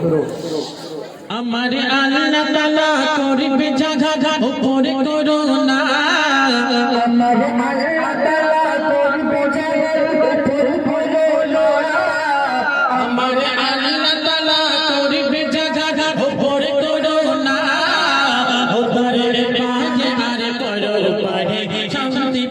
আমার আল্লাহ তালা করবে জাগা উপরে করোনা আমার আল্লাহ তাআলা করবে জাগার উপর করুণা আমার আল্লাহ তালা করবে জাগা উপরে করোনা ওপরে বাজে আর করো পারে শান্তি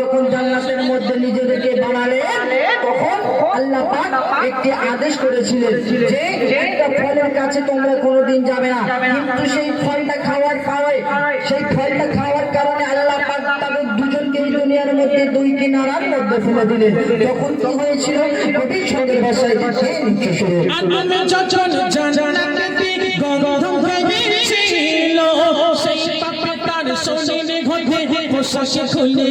যখন জান্নাতের মধ্যে নিজেদেরকে বানালেন, তখন আল্লাহ পাক একটি আদেশ করেছিলেন যে একটা ফলের কাছে তোমরা কোনোদিন যাবে না। কিন্তু সেই ফলটা খাওয়ার খাওয়ায় সেই ফলটা খাওয়ার কারণে আল্লাহ পাক তাদের দুজনকে দুনিয়ার মধ্যে দুই কিনারার মধ্যে ফেলে দিলেন। তখন কি হয়েছিল? কবি ছন্দের ভাষায় যে নিত্য শুরু ভেবেছিল সেই পাপে তার শরীরে ঘটে পোশাকে খুলে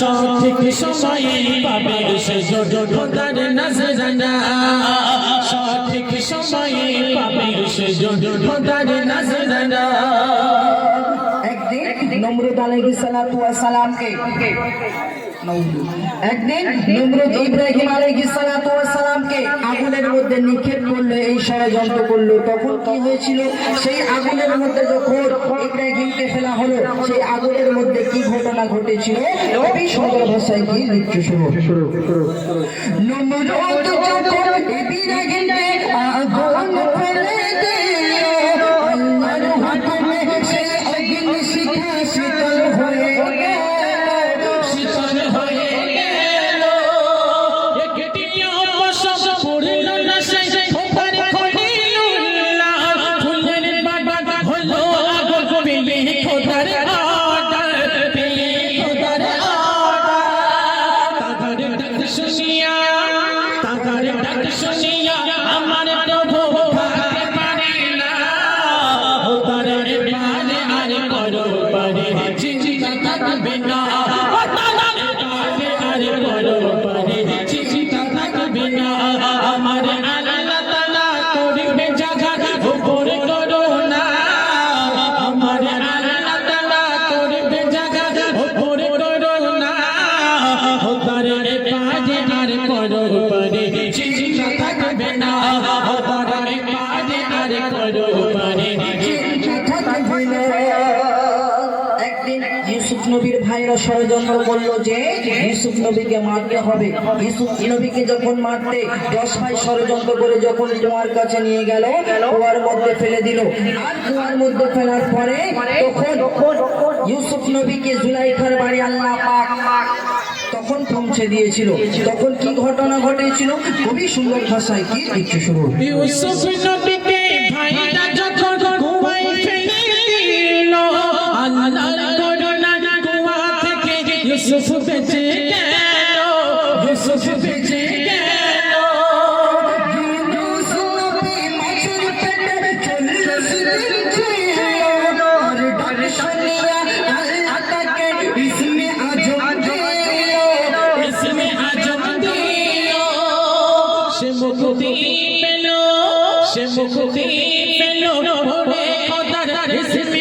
সঠিক সময় পাবে সে যোগার নজরানা সঠিক সময় পাবে সে যোগার নজরানা একদিন নমরুদ আলাইহিস সালাতু ওয়াস সালামকে একদিন নমরুদ ইব্রাহিম আলাইহিস সালাতু ওয়াস সালামকে আগুনের মধ্যে নিক্ষেপ করল এই ষড়যন্ত্র করল। তখন কি হয়েছিল? সেই আগুনের মধ্যে যখন ইব্রাহিমকে ফেলা হলো সেই আগুনের মধ্যে কি ঘটনা ঘটেছিল? খুবই সুন্দর ভাষায় কি শুরু। নমরুদ ইউসুফ নবীর ভাইরা ষড়যন্ত্র করল যে ইউসুফ নবীকে মারতে হবে। ইউসুফ নবীকে যখন মারতে দশ ভাই ষড়যন্ত্র করে যখন কুয়ার কাছে নিয়ে গেল, কুয়ার মধ্যে ফেলে দিল। আর কুয়ার মধ্যে ফেলার পরে তখন ইউসুফ নবীকে জুলাইখার বাড়ি আল্লাহ পাক তখন পৌঁছে দিয়েছিল। তখন কি ঘটনা ঘটেছিল? খুবই সুন্দর ভাষায় কি লিখতে শুরু ইউসুফ নবীকে ইউসুফ কেন ইউসুফ কেন সে মুক্তি পেল। সে মুক্তি পেল। খোদার ইসমে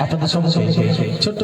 আপনাদের সম্মুখে ছোট্ট